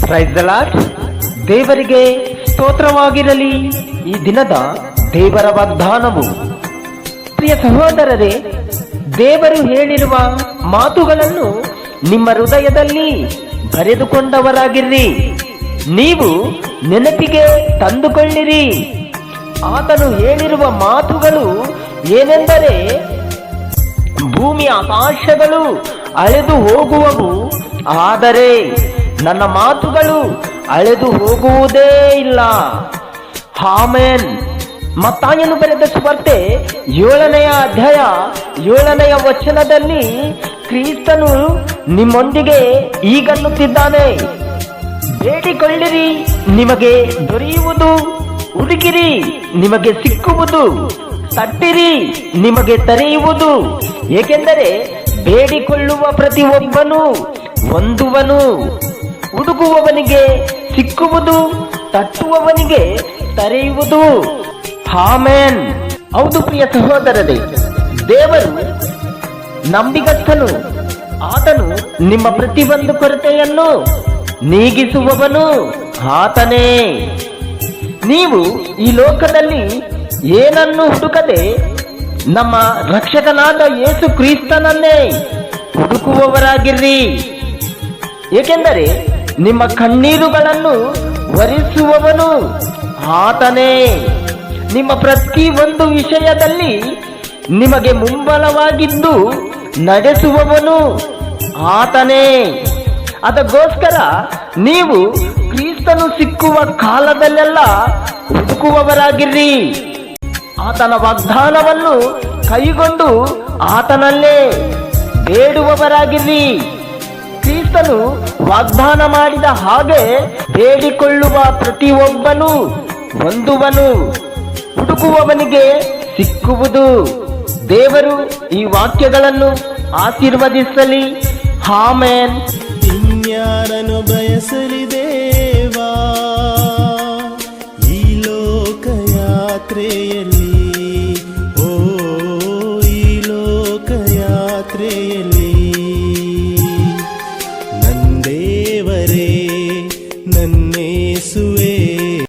Praise the lord. ದೇವರಿಗೆ ಸ್ತೋತ್ರವಾಗಿರಲಿ. ಈ ದಿನದ ದೇವರ ವಾಗ್ದಾನವು. ಪ್ರಿಯ ಸಹೋದರರೇ, ದೇವರು ಹೇಳಿರುವ ಮಾತುಗಳನ್ನು ನಿಮ್ಮ ಹೃದಯದಲ್ಲಿ ಬರೆದುಕೊಂಡವರಾಗಿರ್ರಿ. ನೀವು ನೆನಪಿಗೆ ತಂದುಕೊಳ್ಳಿರಿ. ಆತನು ಹೇಳಿರುವ ಮಾತುಗಳು ಏನೆಂದರೆ ಭೂಮಿ ಆಕಾಶಗಳು ಅಳೆದು ಹೋಗುವವು. ಆದರೆ ನನ್ನ ಮಾತುಗಳು ಅಳೆದು ಹೋಗುವುದೇ ಇಲ್ಲ. ಹಾಮೇನ್ ಮತ್ತಾಯನು ಬರೆದ ಸ್ಪರ್ಧೆ ಏಳನೆಯ ಅಧ್ಯಾಯ ಏಳನೆಯ ವಚನದಲ್ಲಿ ಕ್ರಿಸ್ತನು ನಿಮ್ಮೊಂದಿಗೆ ಈಗನ್ನುತ್ತಿದ್ದಾನೆ ಬೇಡಿಕೊಳ್ಳಿರಿ, ನಿಮಗೆ ದೊರೆಯುವುದು. ಹುಡುಕಿರಿ, ನಿಮಗೆ ಸಿಕ್ಕುವುದು. ತಟ್ಟಿರಿ, ನಿಮಗೆ ತರೆಯುವುದು. ಏಕೆಂದರೆ ಬೇಡಿಕೊಳ್ಳುವ ಪ್ರತಿಯೊಬ್ಬನು ಹೊಂದುವನು. ಹುಡುಕುವವನಿಗೆ ಸಿಕ್ಕುವುದು, ತಟ್ಟುವವನಿಗೆ ತರೆಯುವುದು. ಹಾಮೇನ್ ಹೌದು ಪ್ರಿಯ ಸಹೋದರರೇ, ದೇವರು ನಂಬಿಗಸ್ತನು. ಆತನು ನಿಮ್ಮ ಪ್ರತಿಯೊಂದು ಕೊರತೆಯನ್ನು ನೀಗಿಸುವವನು. ಆತನೇ. ನೀವು ಈ ಲೋಕದಲ್ಲಿ ಏನನ್ನು ಹುಡುಕದೆ ನಮ್ಮ ರಕ್ಷಕನಾದ ಯೇಸು ಕ್ರಿಸ್ತನನ್ನೇ ಹುಡುಕುವವರಾಗಿರ್ರಿ. ಏಕೆಂದರೆ ನಿಮ್ಮ ಕಣ್ಣೀರುಗಳನ್ನು ಒರೆಸುವವನು ಆತನೇ. ನಿಮ್ಮ ಪ್ರತಿ ಒಂದು ವಿಷಯದಲ್ಲಿ ನಿಮಗೆ ಮುಂಬಲವಾಗಿದ್ದು ನಡೆಸುವವನು ಆತನೇ. ಅದಕ್ಕೋಸ್ಕರ ನೀವು ಕ್ರಿಸ್ತನು ಸಿಕ್ಕುವ ಕಾಲದಲ್ಲೆಲ್ಲ ಹುಡುಕುವವರಾಗಿರ್ರಿ. ಆತನ ವಾಗ್ದಾನವನ್ನು ಕೈಗೊಂಡು ಆತನಲ್ಲೇ ಬೇಡುವವರಾಗಿರ್ರಿ ಕ್ರಿಸ್ತನು ವಾಗ್ದಾನ ಮಾಡಿದ ಹಾಗೆ ಬೇಡಿಕೊಳ್ಳುವ ಪ್ರತಿಯೊಬ್ಬನು ಹೊಂದುವನು. ಹುಡುಕುವವನಿಗೆ ಸಿಕ್ಕುವುದು. ದೇವರು ಈ ವಾಕ್ಯಗಳನ್ನು ಆಶೀರ್ವದಿಸಲಿ. ಹಾಮೇನ್ ಇನ್ಯಾರನು ಬಯಸಲಿ ದೇವಾ? ಈ ಲೋಕಯಾತ್ರೆಯಲ್ಲಿ ಮರೆಯಲಿ ನಂದೇವರೇ